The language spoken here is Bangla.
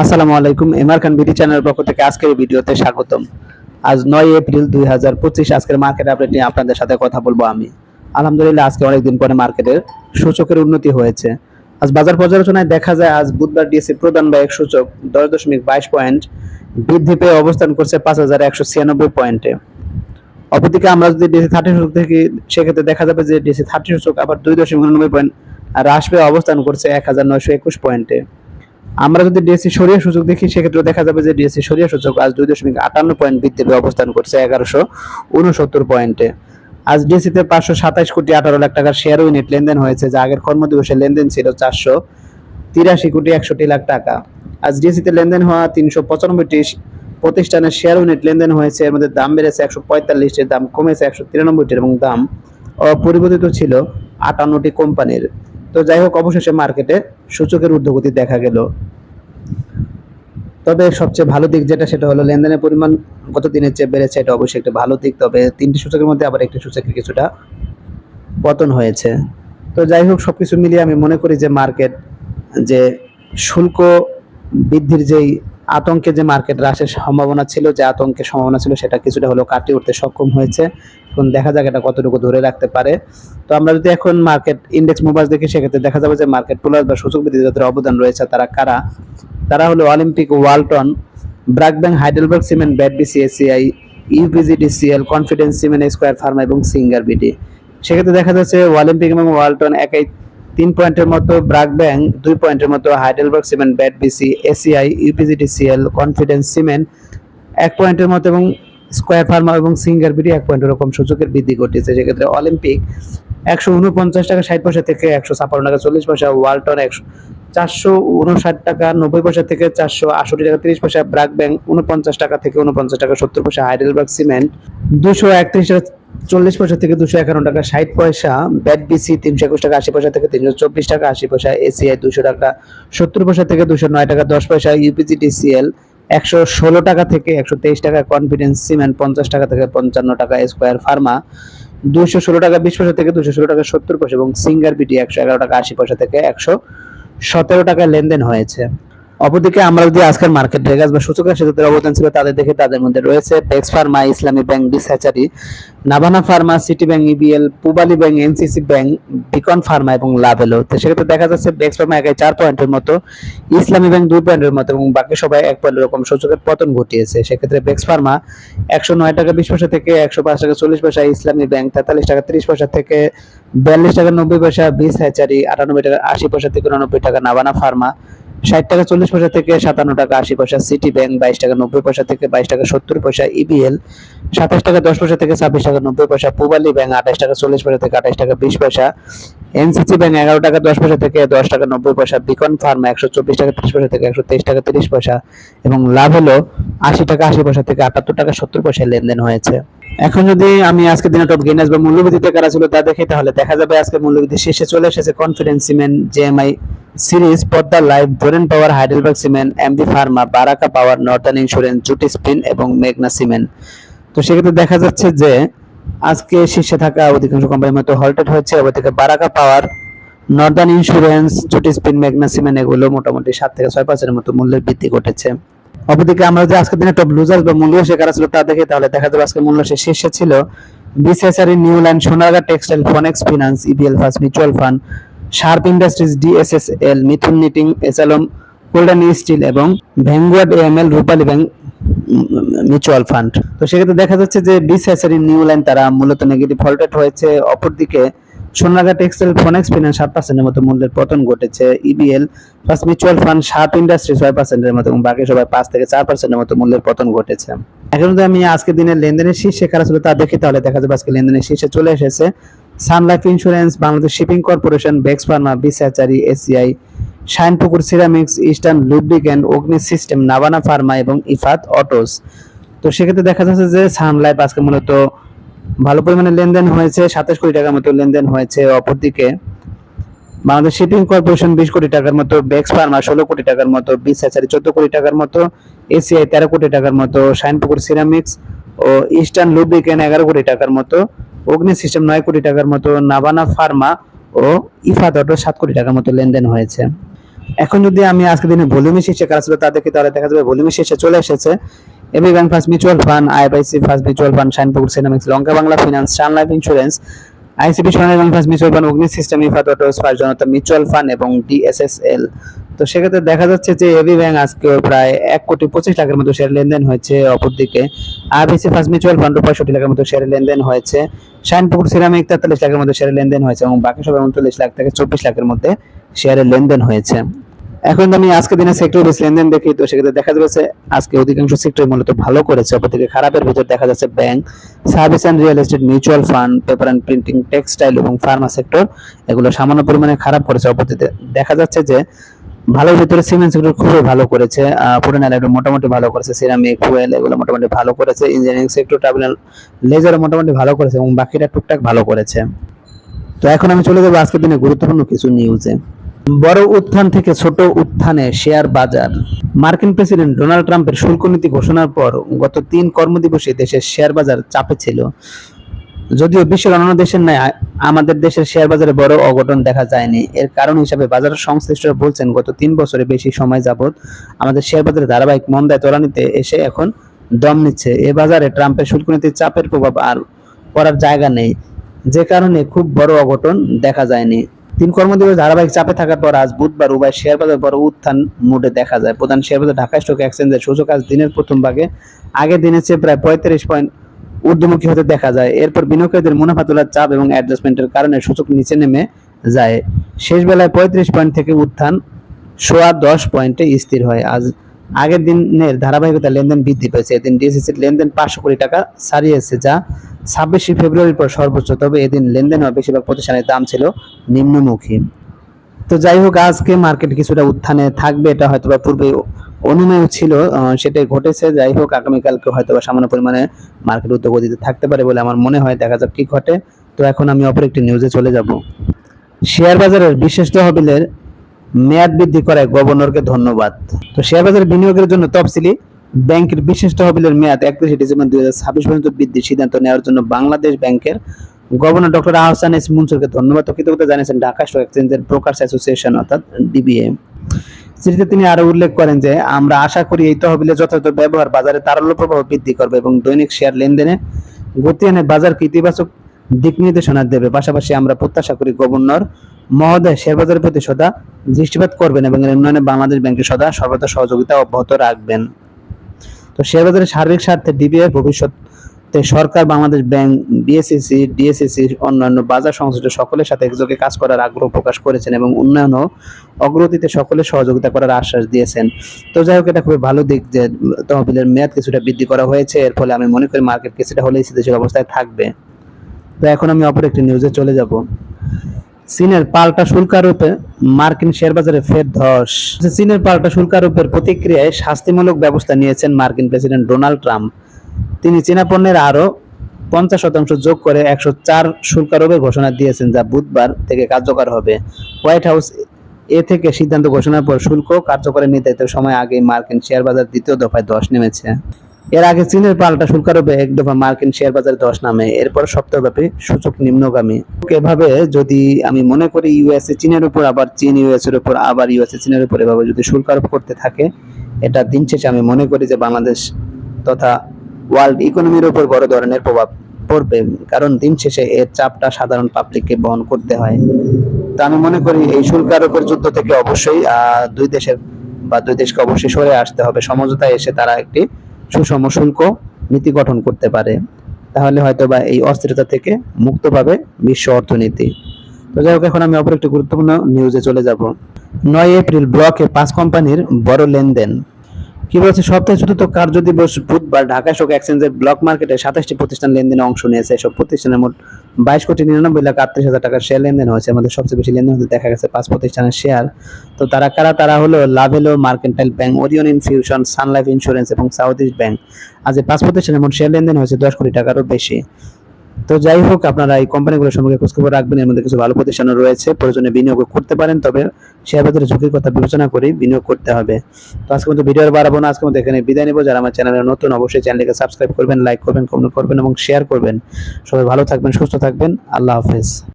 আসসালামু আলাইকুম এমআর খান বিডি চ্যানেলের পক্ষ থেকে আজকের ভিডিওতে স্বাগতম। আজ নয় এপ্রিল দুই হাজার পঁচিশ, আজকের মার্কেট আপডেট নিয়ে আপনাদের সাথে কথা বলব আমি। আলহামদুলিল্লাহ, আজকে অনেকদিন পরে মার্কেটের সূচকের উন্নতি হয়েছে। আজ বাজার পর্যালোচনায় দেখা যায়, আজ বুধবার ডিএসসি প্রধান ব্যয় সূচক দশ দশমিক বাইশ পয়েন্ট, বৃদ্ধি পেয়ে অবস্থান করছে পাঁচ হাজার একশো ছিয়ানব্বই পয়েন্টে। অপরদিকে আমরা যদি ডিসি থার্টি সূচক দেখি, সেক্ষেত্রে দেখা যাবে যে ডিসি থার্টি সূচক আবার দুই দশমিক উননব্বই পয়েন্ট হ্রাস পেয়ে অবস্থান করছে এক হাজার নয়শো একুশ পয়েন্টে। আমরা যদি ডিএসসি সরিয়া সূচক দেখি, সেক্ষেত্রে দেখা যাবে যে ডিএসসি সরিয়া সূচক আজ দুই দশমিক আটান্ন পয়েন্ট বৃদ্ধি পেয়ে অবস্থান করছে এগারোশো উনসত্তর পয়েন্টে আজ ডিএসসিতে পাঁচশো সাতাশ কোটি আঠারো লাখ টাকার শেয়ার ইউনিট লেনদেন হয়েছে, যা আগের কর্মদিবসে লেনদেন ছিল চারশো তিরাশি কোটি একষট্টি লাখ টাকা। আজ ডিএসসিতে লেনদেন হওয়া তিনশো পঁচানব্বইটি প্রতিষ্ঠানের শেয়ার ইউনিট লেনদেন হয়েছে, এর মধ্যে দাম বেড়েছে একশো পঁয়তাল্লিশটির, দাম কমেছে একশো তিরানব্বইটির এবং দাম অপরিবর্তিত ছিল আটান্নটি কোম্পানির। তো যাই হোক, অবশেষে মার্কেটে সূচকের ঊর্ধ্বগতি দেখা গেল। তবে সবচেয়ে ভালো দিক যেটা, সেটা হলো লেনদেনের পরিমাণ গত দিনের চেয়ে বেড়েছে। এটা অবশ্যই একটা ভালো দিক, তবে তিনটি সূচকের মধ্যে আবার একটি সূচকের কিছুটা পতন হয়েছে। তো যাই হোক সব কিছু মিলিয়ে আমি মনে করি যে মার্কেট যে শুল্ক বৃদ্ধির যেই আতঙ্কে যে মার্কেট হ্রাসের সম্ভাবনা ছিল, যে আতঙ্কের সম্ভাবনা ছিল, সেটা কিছুটা হলেও কাটিয়ে উঠতে সক্ষম হয়েছে। এখন দেখা যাক এটা কতটুকু ধরে রাখতে পারে। তো আমরা যদি এখন মার্কেট ইন্ডেক্স মুভার্স দেখি, সেক্ষেত্রে দেখা যাবে যে মার্কেট প্লাস বা সূচক বৃদ্ধি যাদের অবদান রয়েছে, তারা কারা? তারা হলো Olympic Walton BRAC Bank Heidelberg cement BAT BC ACI UPGDCL Confidence cement Square pharma এবং সিঙ্গার বিডি সেক্ষেত্রে দেখা যাচ্ছে অলিম্পিক এবং ওয়ালটন একাই তিন পয়েন্টের মতো ব্রাক ব্যাংক দুই পয়েন্টের মতো Heidelberg cement, BAT BC, ACI UPGDCL Confidence cement, এক পয়েন্টের মতো এবং স্কোয়ার ফার্মা এবং সিঙ্গার বিডি এক পয়েন্টের রকম সূচকের বৃদ্ধি ঘটেছে। সেক্ষেত্রে অলিম্পিক একশো উনপঞ্চাশ টাকা, ষাট পয়সা থেকে একশো ছাপ্পান্ন টাকা, চল্লিশ পয়সা, ওয়ালটন একশো, চারশো উনষাট টাকা, নব্বই পয়সা থেকে চারশো আষট্টি টাকা, তিরিশ পয়সা ব্রাক ব্যাংক উনপঞ্চাশ টাকা থেকে উনপঞ্চাশ টাকা, সত্তর পয়সা হাইডেলবার্গ সিমেন্ট, দুশো একত্রিশ টাকা চল্লিশ পয়সা থেকে দুশো এগারো টাকা, ষাট পয়সা, ব্যাট বিসি তিনশো একুশ টাকা, আশি পয়সা থেকে তিনশো চব্বিশ টাকা, আশি পয়সা এসিআই দুশো টাকা, সত্তর পয়সা থেকে দুশো নয় টাকা, দশ পয়সা ইউপিজিডিসিএল একশো ষোলো টাকা থেকে একশো তেইশ টাকা, কনফিডেন্স সিমেন্ট পঞ্চাশ টাকা থেকে পঞ্চান্ন টাকা, স্কোয়ার ফার্মা দুশো ষোলো টাকা, বিশ পয়সা থেকে দুশো ষোলো টাকা, সত্তর পয়সা এবং সিঙ্গার বিটি একশো এগারো টাকা, আশি পয়সা থেকে একশো সতেরো টাকা লেনদেন হয়েছে। অপরদিকে আমরা যদি আজকের মার্কেট রেগাস বা সূচকের সাথে যাদের অবদান ছিল তাদের দেখে তাদের মধ্যে রয়েছে পেক্স Pharma Islami bank বিসাচারি Navana pharma City bank EBL Pubali bank NCC bank Beacon pharma এবং লাভেলো তো সেক্ষেত্রে দেখা যাচ্ছে বেক্স ফার্মা একাই চার পয়েন্টের মতো ইসলামী ব্যাংক দুই পয়েন্টের মতো এবং বাকি সবাই এক পয়েন্ট এরকম সূচকের পতন ঘটিয়েছে। সেক্ষেত্রে বেক্স ফার্মা একশো নয় টাকা বিশ পয়সা থেকে একশো পাঁচ টাকা চল্লিশ পয়সা ইসলামী ব্যাংক তেতাল্লিশ টাকা তিরিশ পয়সা থেকে বিয়াল্লিশ টাকা নব্বই পয়সা বিশ হ্যাচারি আটানব্বই টাকা আশি পয়সা থেকে উনানব্বই টাকা নাবানা ফার্মা ষাট টাকা চল্লিশ পয়সা থেকে সাতান্ন টাকা আশি পয়সা সিটি ব্যাংক বাইশ টাকা নব্বই পয়সা থেকে বাইশ টাকা সত্তর পয়সা ইবিএল সাতাশ টাকা দশ পয়সা থেকে ছাব্বিশ টাকা নব্বই পয়সা পুবালি ব্যাংক আঠাশ টাকা চল্লিশ পয়সা থেকে আঠাশ টাকা বিশ পয়সা এনসিসি ব্যাংক এগারো টাকা দশ পয়সা থেকে দশ টাকা নব্বই পয়সা বিকন ফার্ম একশো চব্বিশ টাকা তিরিশ পয়সা থেকে একশো তেইশ টাকা তিরিশ পয়সা এবং লাভ হলো আশি টাকা আশি পয়সা থেকে আটাত্তর টাকা সত্তর পয়সা লেনদেন হয়েছে। এখন যদি আমি আজকে দিনে টপ গেইনার্স বা মূল্যবৃদ্ধিতে কারা ছিল তা দেখি, তাহলে দেখা যাবে আজকে মূল্যবৃদ্ধি শেষে চলে এসেছে Confidence cement JMI syringe Padma life Doreen power Heidelberg cement MB pharma Baraka power Northern insurance jute spin এবং মেঘনা সিমেন্ট তো সেক্ষেত্রে দেখা যাচ্ছে যে আজকে শীর্ষে থাকা অধিকাংশ কোম্পানির মতো হল্টেড হয়েছে থেকে Baraka power Northern insurance jute spin মেঘনা সিমেন্ট এগুলো মোটামুটি সাত থেকে ছয় পার্সেন্টের মতো মূল্যের বৃদ্ধি ঘটেছে। অপরদিকে আমরা যে আজকের দিনে টপ লুজার বা মূল্য কারা ছিল তা দেখি, তাহলে দেখা যাবে আজকে মূল্য শীর্ষে ছিল বিসিএসআরই new land Sonargaon textile Phoenix finance EBL first mutual fund sharp industries DSSL Mithun knitting এসালম golden still এবং Vanguard AML Rupali bank mutual fund তো সেক্ষেত্রে দেখা যাচ্ছে যে বিসিএসআরই নিউ ল্যান্ড তারা মূলত নেগেটিভ ফল্টেড হয়েছে, অপরদিকে সোনারগা টেক্সটাইল ফনেক্স ফিনান্স সাত পার্সেন্টের মতো মূল্যের পতন ঘটেছে। EBL first mutual fund sharp industry ছয় পার্সেন্টের মতো এবং বাকি সবাই পাঁচ থেকে চার পার্সেন্টের মতো মূল্যের পতন ঘটেছে। এখন যদি আমি আজকের দিনের লেনদেনের শীর্ষে কারা ছিল তা দেখি, তাহলে দেখা যাবে আজকে লেনদেনের শীর্ষে চলে এসেছে Sun Life Insurance Bangladesh Shipping Corporation Beximco Pharma বিসাচারি ACI Shinepukur Ceramics Eastern Lubricant Agni System Nabana Pharma এবং ইফাত অটোস তো সেক্ষেত্রে দেখা যাচ্ছে যে সান লাইফ আজকে মূলত ভালো পরিমাণে লেনদেন হয়েছে, সাতাশ কোটি টাকার মতো লেনদেন হয়েছে অপরদিকে। বাংলাদেশ শিপিং কর্পোরেশন বিশ কোটি টাকার মতো, বেক্স ফার্মা ষোলো কোটি টাকার মতো, বিশ হ্যাচারি চোদ্দ কোটি টাকার মতো, এসিআই তেরো কোটি টাকার মতো শাইনপুকুর সিরামিক্স ও ইস্টার্ন লুব্রিকেন এগারো কোটি টাকার মতো, অগ্নি সিস্টেম নয় কোটি টাকার মতো, নাবানা ফার্মা ও ইফাত অটো সাত কোটি টাকার মতো লেনদেন হয়েছে। এখন যদি আমি আজকে দিনে ভলিউমি শীর্ষে কারা ছিল তা দেখি, তাহলে দেখা যাবে ভলিউমি শীর্ষে চলে এসেছে। AB bank first mutual fund IFIC first mutual fund, Shinepukur ceramics, Lanka Bangla finance Sun Life insurance ICB Sonali bank first mutual fund, Agni system, Ifad autos first Janata mutual fund এবং ডিএসএসএল তো সেক্ষেত্রে দেখা যাচ্ছে যে এবি ব্যাংক আজকে প্রায় এক কোটি পঁচিশ লাখের মতো শেয়ার লেনদেন হয়েছে অপরদিকে। আরবিসি ফার্স্ট মিউচুয়াল ফান্ড পঁয়ষট্টি লাখের মতো শেয়ার লেনদেন হয়েছে। শাইনপুকুর সিরামিক তেতাল্লিশ লাখের মধ্যে শেয়ারের লেনদেন হয়েছে এবং বাকি সব উনচল্লিশ লাখ থেকে চব্বিশ লাখের মধ্যে শেয়ারের লেনদেন হয়েছে। এখন আমি আজকে দিনে সেক্টর বেস লেনদেন দেখি, তো সেক্ষেত্রে দেখা যাচ্ছে আজকে অধিকাংশ সেক্টর মূলত ভালো করেছে, অপরদিকে খারাপের ভিতর দেখা যাচ্ছে bank service and real estate mutual fund paper and printing textile এবং ফার্মা সেক্টর এগুলো সামান্য পরিমাণে খারাপ করেছে, অপরদিকে দেখা যাচ্ছে যে ভালোর ভিতরে সিমেন্ট সেক্টর খুবই ভালো করেছে পুরান এলাকা মোটামুটি ভালো করেছে সিরামিক ফুয়েল এগুলো মোটামুটি ভালো করেছে ইঞ্জিনিয়ারিং সেক্টর ট্রাভেল লেজার মোটামুটি ভালো করেছে এবং বাকিটা টুকটাক ভালো করেছে। তো এখন আমি চলে যাব আজকের দিনে গুরুত্বপূর্ণ কিছু নিউজে বড় উত্থান থেকে ছোট উত্থানে শেয়ার বাজার। মার্কিন প্রেসিডেন্ট ডোনাল্ড ট্রাম্পের শুল্ক নীতি ঘোষণার পর গত তিন কর্মদিবসে দেশের শেয়ার বাজার চাপে ছিল। যদিও বিশ্বের অন্যান্য দেশের ন্যায় আমাদের দেশের শেয়ার বাজারে বড় অঘটন দেখা যায়নি। এর কারণ হিসাবে বাজার সংশ্লিষ্টরা বলছেন, গত তিন বছরে বেশি সময় যাবত আমাদের শেয়ার বাজারে ধারাবাহিক মন্দায় ত্বরান্বিতে এসে এখন দম নিচ্ছে। এ বাজারে ট্রাম্পের শুল্ক নীতির চাপের প্রভাব আর পড়ার জায়গা নেই। যে কারণে খুব বড় অঘটন দেখা যায়নি। তিন কর্মদিবস ধারাবাহিক চাপে থাকার পর আজ বুধবার উভয় শেয়ার বাজার বড় উত্থান মোডে দেখা যায়। প্রধান শেয়ার বাজার ঢাকা স্টক এক্সচেঞ্জের সূচক আজ দিনের প্রথম ভাগে, আগের দিনের চেয়ে প্রায় পঁয়ত্রিশ পয়েন্ট ঊর্ধ্বমুখী হতে দেখা যায়। এরপর বিনিয়োগকারীদের মুনাফা তোলার চাপ এবং অ্যাডজাস্টমেন্টের কারণে সূচক নিচে নেমে যায়। শেষ বেলায় পঁয়ত্রিশ পয়েন্ট থেকে উত্থান সোয়া দশ পয়েন্টে স্থির হয়। আজ আগের দিনের ধারাবাহিকতা লেনদেন বৃদ্ধি পেয়েছে। এদিন ডিএসসির লেনদেন পাঁচশো কোটি টাকা ছাড়িয়েছে, যা ছাব্বিশে ফেব্রুয়ারির পর সর্বোচ্চ, তবে এদিন লেনদেন হওয়া বেশিরভাগ প্রতিষ্ঠানের দাম ছিল নিম্নমুখী। তো যাই হোক, আজকে মার্কেট কিছুটা উত্থানে থাকবে, এটা হয়তো বা পূর্বে অনুমেয় ছিল সেটাই ঘটেছে। যাই হোক, আগামীকালকে হয়তো বা সামান্য পরিমাণে মার্কেট উদ্যোগতিতে থাকতে পারে বলে আমার মনে হয়, দেখা যাক কি ঘটে। তো এখন আমি অপর একটি নিউজে চলে যাব। শেয়ার বাজারের বিশেষ তহবিলের মেয়াদ বৃদ্ধি করায় গভর্নরকে ধন্যবাদ। তো শেয়ার বাজারে বিনিয়োগের জন্য তফসিলি ব্যাংকের বিশেষ তহবিলের মেয়াদ একত্রিশে ডিসেম্বর দুই হাজার ছাব্বিশ পর্যন্ত বৃদ্ধির সিদ্ধান্ত নেওয়ার জন্য বাংলাদেশ ব্যাংকের গভর্নর ডক্টর আহসান এস মুনসুরকে ধন্যবাদ কৃতজ্ঞতা জানিয়েছেন ঢাকা স্টক এক্সচেঞ্জের ব্রোকার্স অ্যাসোসিয়েশন, অর্থাৎ ডিবিএ চিঠিতে তিনি আরও উল্লেখ করেন যে, আমরা আশা করি এই তহবিলের যথাযথ ব্যবহার বাজারে তারল্য প্রভাব বৃদ্ধি করবে এবং দৈনিক শেয়ার লেনদেনে গতি এনে বাজারকে ইতিবাচক দিক নির্দেশনা দেবে। পাশাপাশি আমরা প্রত্যাশা করি গভর্নর মহোদয় শেয়ার বাজারের প্রতি সদা দৃষ্টিপাত করবেন এবং এর উন্নয়নে বাংলাদেশ ব্যাংকের সদা সর্বদা সহযোগিতা অব্যাহত রাখবেন। তো শেয়ার বাজারের সার্বিক স্বার্থে ডিবিএর ভবিষ্যতে সরকার, বাংলাদেশ ব্যাংক বিএসসিসি ডিএসসিসি অন্যান্য বাজার সংশ্লিষ্ট সকলের সাথে একযোগে কাজ করার আগ্রহ প্রকাশ করেছেন এবং উন্নয়ন অগ্রগতিতে সকলের সহযোগিতা করার আশ্বাস দিয়েছেন। তো যাই হোক, এটা খুবই ভালো দিক যে তহবিলের মেয়াদ কিছুটা বৃদ্ধি করা হয়েছে, এর ফলে আমি মনে করি মার্কেট কিছুটা হলেই স্থিতিশীল অবস্থায় থাকবে। তো এখন আমি অপর একটি নিউজে চলে যাব। চীনের পাল্টা শুল্ক আরোপে মার্কিন শেয়ার বাজারে ফের ধস। চীনের পাল্টা শুল্ক আরোপের প্রতিক্রিয়ায় শাস্তিমূলক ব্যবস্থা নিয়েছেন মার্কিন প্রেসিডেন্ট ডোনাল্ড ট্রাম্প। তিনি চীনা পণ্যের আরও পঞ্চাশ শতাংশ যোগ করে একশো চার শুল্ক আরোপের ঘোষণা দিয়েছেন, যা বুধবার থেকে কার্যকর হবে। হোয়াইট হাউস এ থেকে সিদ্ধান্ত ঘোষণার পর শুল্ক কার্যকরের নির্ধারিত সময় আগেই মার্কিন শেয়ার বাজার দ্বিতীয় দফায় ধস নেমেছে। এর আগে চীনের পাল্টা শুল্ক আরোপে এক দফা মার্কিন শেয়ার বাজারে ধস নামে। এরপর সপ্তাহব্যাপী সূচক নিম্নগামী। এভাবে যদি আমি মনে করি ইউএসএ চীনের উপর, আবার চীন ইউএস এর উপর, আবার ইউএসএ চীনের উপর এভাবে যদি শুল্ক আরোপ করতে থাকে, এটা দিন শেষে আমি মনে করি যে বাংলাদেশ তথা ওয়ার্ল্ড ইকোনমির উপর বড় ধরনের প্রভাব পড়বে। কারণ দিন শেষে এর চাপটা সাধারণ পাবলিককে বহন করতে হয়। তো আমি মনে করি এই শুল্ক আরোপের যুদ্ধ থেকে অবশ্যই দুই দেশের বা দুই দেশকে অবশ্যই সরে আসতে হবে। সমঝোতায় এসে তারা একটি সুষম শুল্ক নীতি গঠন করতে পারে, তাহলে হয়তো বা এই অস্থিরতা থেকে মুক্ত পাবে বিশ্ব অর্থনীতি। তো যাই হোক, এখন আমি অপর একটি গুরুত্বপূর্ণ নিউজে চলে যাব। নয় এপ্রিল ব্লকে পাঁচ কোম্পানির বড় লেনদেন। কি বলছে? সপ্তাহে চতুর্থ কার্য দিবস বুধবার ঢাকা স্টক এক্সচেঞ্জের ব্লক মার্কেটে সাতাশটি প্রতিষ্ঠান লেনদেনে অংশ নিয়েছে। এসব প্রতিষ্ঠানের মোট বাইশ কোটি নিরানব্বই লাখ আটত্রিশ হাজার টাকার শেয়ার লেনদেন হয়েছে। আমাদের সবচেয়ে বেশি লেনদেন হতে দেখা গেছে পাঁচ প্রতিষ্ঠানের শেয়ার তো তারা কারা? তারা হলো Lovello mercantile bank Orion infusion Sun Life insurance এবং সাউথ ইস্ট ব্যাংক আজ পাঁচ প্রতিষ্ঠানের মোট শেয়ার লেনদেন হয়েছে দশ কোটি টাকারও বেশি। তো যাই হোক, আপনারা এই কোম্পানিগুলো সম্পর্কে খোঁজখবর রাখবেন। এর মধ্যে কিছু ভালো প্রতিষ্ঠানও রয়েছে। প্রয়োজনে বিনিয়োগ করতে পারেন, তবে শেয়ার বাজারে ঝুঁকির কথা বিবেচনা করে বিনিয়োগ করতে হবে। তো আজকে মতো ভিডিও বাড়াবো না। আজকে মতো এখানে বিদায় নেব। যারা আমার চ্যানেলে নতুন, অবশ্যই চ্যানেলকে সাবস্ক্রাইব করবেন লাইক করবেন কমেন্ট করবেন এবং শেয়ার করবেন। সবাই ভালো থাকবেন, সুস্থ থাকবেন। আল্লাহ হাফেজ।